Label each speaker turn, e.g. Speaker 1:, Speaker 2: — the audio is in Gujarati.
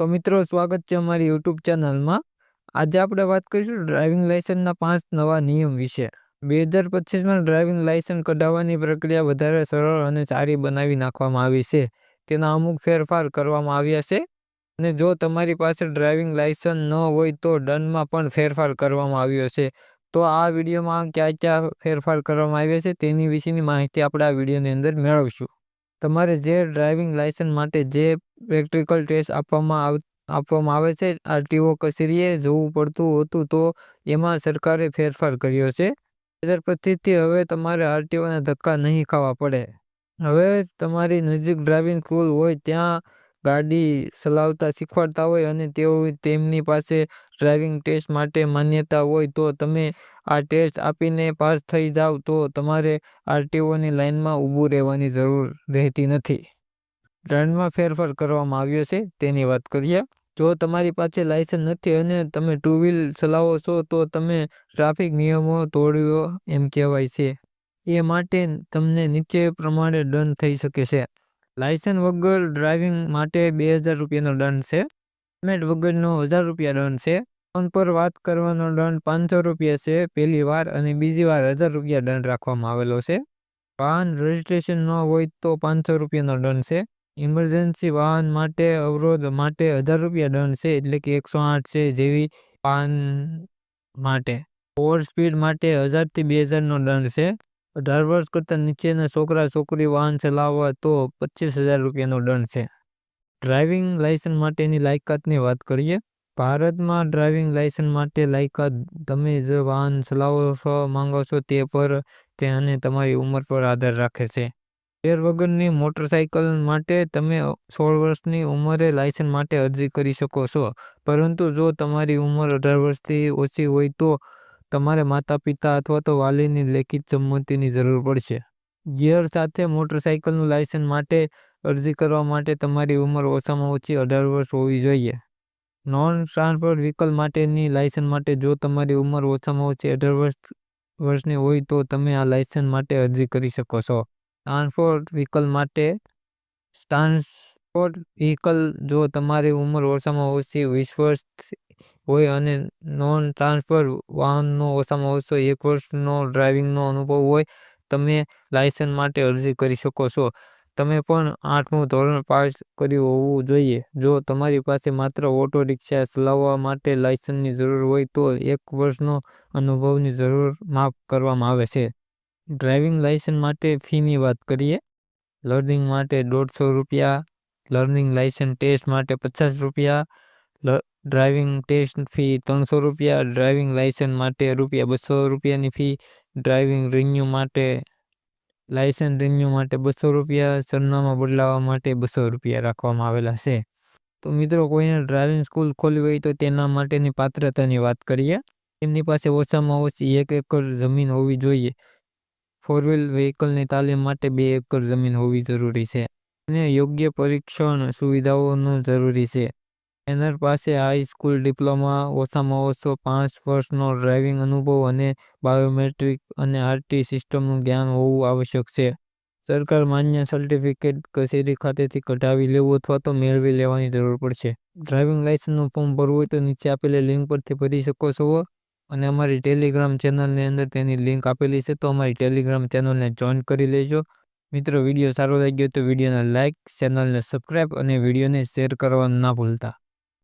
Speaker 1: તો મિત્રો, સ્વાગત છે અમારી યુટ્યુબ ચેનલમાં. આજે આપણે વાત કરીશું ડ્રાઇવિંગ લાઇસન્સના પાંચ નવા નિયમ વિશે. બે હજાર પચીસમાં ડ્રાઇવિંગ લાઇસન્સ કઢાવવાની પ્રક્રિયા વધારે સરળ અને સારી બનાવી નાખવામાં આવી છે. તેના અમુક ફેરફાર કરવામાં આવ્યા છે. અને જો તમારી પાસે ડ્રાઇવિંગ લાઇસન્સ ન હોય તો દંડમાં પણ ફેરફાર કરવામાં આવ્યો છે. તો આ વિડીયોમાં ક્યાં ક્યાં ફેરફાર કરવામાં આવ્યા છે તેની વિશેની માહિતી આપણે આ વિડીયોની અંદર મેળવશું. તમારે જે ડ્રાઇવિંગ લાઇસન્સ માટે જે પ્રેક્ટિકલ ટેસ્ટ આપવામાં આપવામાં આવે છે. આરટીઓ કચેરીએ જવું પડતું હતું તો એમાં સરકારે ફેરફાર કર્યો છે. બે પચીસથી હવે તમારે આરટીઓના ધક્કા નહીં ખાવા પડે. હવે તમારી નજીક ડ્રાઇવિંગ સ્કૂલ હોય ત્યાં ગાડી ચલાવતા શીખવાડતા હોય અને તેઓ તેમની પાસે ડ્રાઇવિંગ ટેસ્ટ માટે માન્યતા હોય તો તમે આ ટેસ્ટ આપીને પાસ થઈ જાઓ તો તમારે આરટીઓની લાઇનમાં ઊભું રહેવાની જરૂર રહેતી નથી. દંડમાં ફેરફાર કરવામાં આવ્યો છે, તેની વાત કરીએ, જો તમારી પાસે લાયસન્સ નથી અને તમે ટુ વ્હીલ ચલાવો છો, તો તમે ટ્રાફિક નિયમો તોડ્યો એમ કહેવાય છે. એ માટે તમને નીચે પ્રમાણે દંડ થઈ શકે છે. લાયસન્સ વગર ડ્રાઇવિંગ માટે બે હજાર રૂપિયાનો દંડ છે. હેલ્મેટ વગરનો હજાર રૂપિયા દંડ છે. ફોન પર વાત કરવાનો દંડ પાંચસો રૂપિયા છે. પહેલી વાર અને બીજી વાર હજાર રૂપિયા દંડ રાખવામાં આવેલો છે. વાહન રજિસ્ટ્રેશન ન હોય તો પાંચસો રૂપિયાનો દંડ છે. ઇમરજન્સી વાહન માટે અવરોધ માટે હજાર રૂપિયા દંડ છે, એટલે કે એકસો આઠ છે જેવી વાહન માટે. ઓવર સ્પીડ માટે હજારથી બે હજારનો દંડ છે. અઢાર વર્ષ કરતાં નીચેના છોકરા છોકરી વાહન ચલાવવા તો પચીસ હજાર રૂપિયાનો દંડ છે. ડ્રાઇવિંગ લાયસન્સ માટેની લાયકાતની વાત કરીએ. ભારતમાં ડ્રાઇવિંગ લાયસન્સ માટે લાયકાત તમે જે વાહન ચલાવો છો, માંગો છો તે પર, તે અને તમારી ઉંમર પર આધાર રાખે છે. ગેર વગરની મોટરસાયકલ માટે તમે સોળ વર્ષની ઉંમરે લાયસન્સ માટે અરજી કરી શકો છો. પરંતુ જો તમારી ઉંમર અઢાર વર્ષથી ઓછી હોય તો તમારે માતા પિતા અથવા તો વાલીની લેખિત સંમતિની જરૂર પડશે. ગિયર સાથે મોટરસાયકલનું લાયસન્સ માટે અરજી કરવા માટે તમારી ઉંમર ઓછામાં ઓછી અઢાર વર્ષ હોવી જોઈએ. નોન ટ્રાન્સફર વ્હીકલ માટેની લાયસન્સ માટે જો તમારી ઉંમર ઓછામાં ઓછી અઢાર વર્ષ, વર્ષની હોય તો તમે આ લાયસન્સ માટે અરજી કરી શકો છો. ટ્રાન્સપોર્ટ વ્હીકલ માટે. ટ્રાન્સપોર્ટ વ્હીકલ જો તમારી ઉંમર ઓછામાં ઓછી વીસ વર્ષ હોય અને નોન ટ્રાન્સફર વાહનનો ઓછામાં ઓછો એક વર્ષનો ડ્રાઇવિંગનો અનુભવ હોય, તમે લાયસન્સ માટે અરજી કરી શકો છો. તમે પણ આઠમું ધોરણ પાસ કર્યું હોવું જોઈએ. જો તમારી પાસે માત્ર ઓટો રિક્ષા ચલાવવા માટે લાયસન્સની જરૂર હોય તો એક વર્ષનો અનુભવની જરૂર માફ કરવામાં આવે છે. ડ્રાઇવિંગ લાઇસન્સ માટે ફીની વાત કરીએ. લર્નિંગ માટે દોઢસો રૂપિયા, લર્નિંગ લાઇસન્સ ટેસ્ટ માટે પચાસ રૂપિયા ડ્રાઇવિંગ ટેસ્ટ ફી ત્રણસો રૂપિયા, ડ્રાઇવિંગ લાઇસન્સ માટે રૂપિયા બસો રૂપિયાની ફી, ડ્રાઇવિંગ રિન્યુ માટે, લાઇસન્સ રિન્યુ માટે બસો રૂપિયા, સરનામા બદલાવવા માટે બસો રૂપિયા રાખવામાં આવેલા છે. તો મિત્રો, કોઈને ડ્રાઇવિંગ સ્કૂલ ખોલવી હોય તો તેના માટેની પાત્રતાની વાત કરીએ. એમની પાસે ઓછામાં ઓછી એક એકર જમીન હોવી જોઈએ. ફોર વ્હીલ વ્હીકલની તાલીમ માટે બે એકર જમીન હોવી જરૂરી છે અને યોગ્ય પરીક્ષણ સુવિધાઓનું જરૂરી છે. એનર પાસે હાઈસ્કૂલ ડિપ્લોમા, ઓછામાં ઓછો પાંચ વર્ષનો ડ્રાઇવિંગ અનુભવ અને બાયોમેટ્રિક અને આરટી સિસ્ટમનું જ્ઞાન હોવું આવશ્યક છે. સરકાર માન્ય સર્ટિફિકેટ કચેરી ખાતેથી કઢાવી લેવું અથવા તો મેળવી લેવાની જરૂર પડશે. ડ્રાઇવિંગ લાઇસન્સનું ફોર્મ ભરવું હોય તો નીચે આપેલી લિંક પરથી ભરી શકો છો. અને અમારી ટેલિગ્રામ ચેનલની અંદર તેની લિંક આપેલી છે, તો અમારી ટેલિગ્રામ ચેનલને જોઈન કરી લેજો. મિત્રો વીડિયો સારો લાગ્યો તો વિડીયોને લાઇક ચેનલને સબસ્ક્રાઈબ અને વિડીયોને શેર કરવાનું ના ભૂલતા.